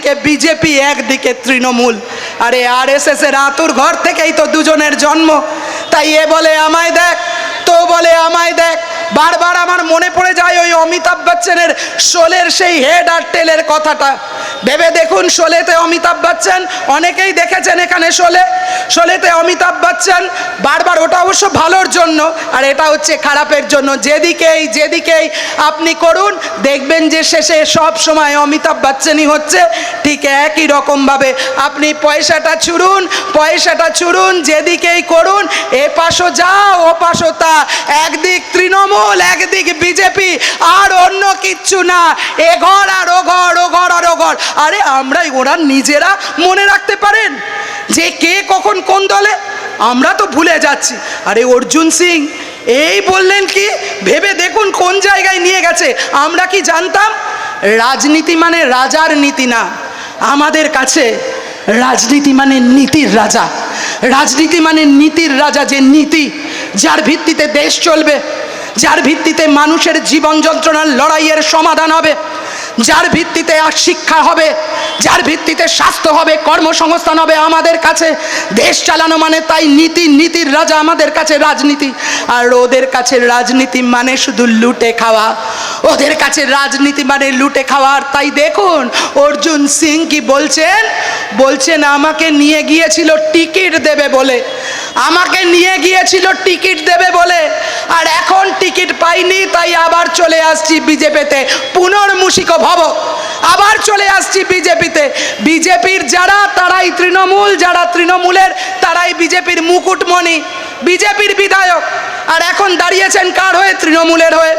একদিকে বিজেপি, একদিকে তৃণমূল। আরে আর এস এস এর আতুর ঘর থেকেই তো দুজনের জন্ম। তাই এ বলে আমায় দেখ, তো বলে আমায় বারবার আমার মনে পড়ে যায় ওই অমিতাভ বচ্চনের শোলের সেই হেড আর টেলের কথাটা। ভেবে দেখুন শোলেতে অমিতাভ বচ্চন, অনেকেই দেখেছেন এখানে শোলে। শোলেতে অমিতাভ বচ্চন, বারবার ওটা অবশ্য ভালোর জন্য, আর এটা হচ্ছে খারাপের জন্য। যেদিকেই যেদিকেই আপনি করুন, দেখবেন যে শেষে সব সময় অমিতাভ বচ্চনই হচ্ছে। ঠিক একই রকমভাবে আপনি পয়সাটা ছুড়ুন পয়সাটা ছুড়ুন, যেদিকেই করুন, এ পাশও যা ও পাশও তা। একদিক তৃণমূল একদিক বিজেপি আর অন্য কিচ্ছু না। এ ঘর আর ও ঘর ও ঘর আর ও ঘর। আরে আমরাই ওরা নিজেরা মনে রাখতে পারেন যে কে কখন কোন দলে। আমরা তো ভুলে যাচ্ছি। আরে অর্জুন সিং, এই বললেন কি? ভেবে দেখুন কোন জায়গায় নিয়ে গেছে। আমরা কি জানতাম? রাজনীতি মানে রাজার নীতি না। আমাদের কাছে রাজনীতি মানে নীতির রাজা। রাজনীতি মানে নীতির রাজা যে নীতি, যার ভিত্তিতে দেশ চলবে। যার ভিত্তিতে মানুষের জীবন যন্ত্রণার লড়াইয়ের সমাধান হবে, যার ভিত্তিতে শিক্ষা হবে, যার ভিত্তিতে স্বাস্থ্য হবে, কর্মসংস্থান হবে আমাদের কাছে। দেশ চালানো মানে তাই নীতি, নীতির রাজা আমাদের কাছে রাজনীতি। আর ওদের কাছে রাজনীতি মানে শুধু লুটে খাওয়া। ওদের কাছে রাজনীতি মানে লুটে খাওয়া। আর তাই দেখুন, অর্জুন সিং কি বলছেন? বলছেন, আমাকে নিয়ে গিয়েছিল টিকিট দেবে বলে। আমাকে নিয়ে গিয়েছিল টিকিট দেবে বলে। পাইনি, তাই আবার চলে আসছি বিজেপিতে। পুনর্মূষিক ভব। আবার চলে আসছি বিজেপিতে। বিজেপির যারা, তারাই তৃণমূল, যারা তৃণমূলের, তারাই বিজেপির মুকুটমণি। বিজেপির বিধায়ক। আর এখন দাঁড়িয়েছেন কার হয়ে? তৃণমূলের হয়ে।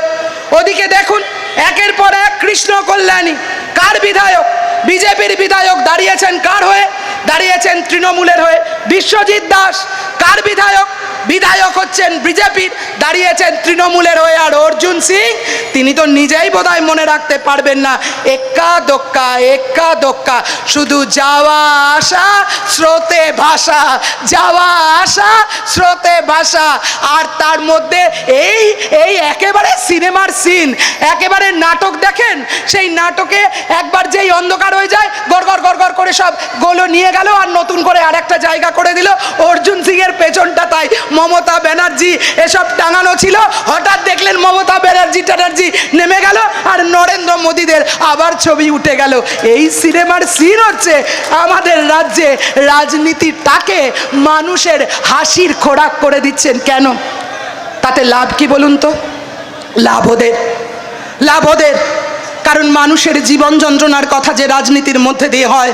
ওদিকে দেখুন, একের পর এক কৃষ্ণ কল্যাণী। কার বিধায়ক? বিজেপির বিধায়ক দাঁড়িয়েছেন কার হয়ে? দাঁড়িয়েছেন তৃণমূলের হয়ে। বিশ্বজিৎ দাস, কার বিধায়ক? বিধায়ক হচ্ছেন বিজেপির দাঁড়িয়েছেন তৃণমূলের হয়ে। আর অর্জুন সিং, তিনি তো নিজেই বোধহয় মনে রাখতে পারবেন না। এক্কা দোক্কা এক্কা দোক্কা শুধু যাওয়া আসা, স্রোতে ভাষা যাওয়া আসা, স্রোতে ভাষা আর তার মধ্যে এই এই একেবারে সিনেমার সিন, একেবারে নাটক দেখেন, সেই নাটকে একবার যেই অন্ধকার হয়ে যায়, গড় গড় গড় গড় করে সব গোলো নিয়ে গেল, আর নতুন করে আরেকটা জায়গা করে দিল। অর্জুন সিং এর পেছনটা তাই মমতা ব্যানার্জি এসব টাঙানো ছিল। হঠাৎ দেখলেন মমতা ব্যানার্জি, ট্যানার্জি নেমে গেল আর নরেন্দ্র মোদীদের আবার ছবি উঠে গেল। এই সিনেমার সিন হচ্ছে আমাদের রাজ্যে রাজনীতিটাকে মানুষের হাসির খোরাক করে দিচ্ছেন কেন? তাতে লাভ কি বলুন তো? লাভ ওদের। লাভ ওদের। কারণ মানুষের জীবন যন্ত্রণার কথা যে রাজনীতির মধ্যে দিয়ে হয়,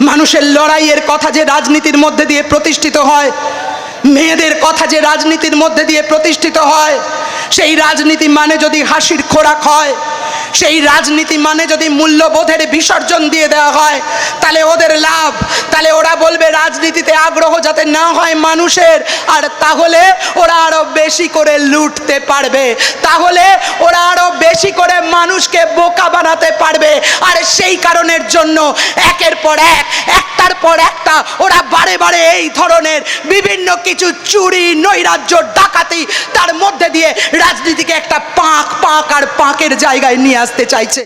মানুষের লড়াইয়ের কথা যে রাজনীতির মধ্যে দিয়ে প্রতিষ্ঠিত হয় মেয়েদের কথা যে রাজনীতির মধ্যে দিয়ে প্রতিষ্ঠিত হয়, সেই রাজনীতি মানে যদি হাসির খোরাক হয়, সেই রাজনীতি মানে যদি মূল্যবোধের বিসর্জন দিয়ে দেওয়া হয়, তাহলে ওদের লাভ। তাহলে ওরা বলবে রাজনীতিতে আগ্রহ যাতে না হয় মানুষের, আর তাহলে ওরা আরও বেশি করে লুটতে পারবে, তাহলে ওরা আরও বেশি করে মানুষকে বোকা বানাতে পারবে। আর সেই কারণের জন্য একের পর এক, একটার পর একটা ওরা বারে বারে এই ধরনের বিভিন্ন কিছু চুরি, নৈরাজ্য, ডাকাতি তার মধ্যে দিয়ে রাজনীতিকে একটা পাঁক পাঁক আর পাঁকের জায়গায় নিয়ে আসতে চাইছে।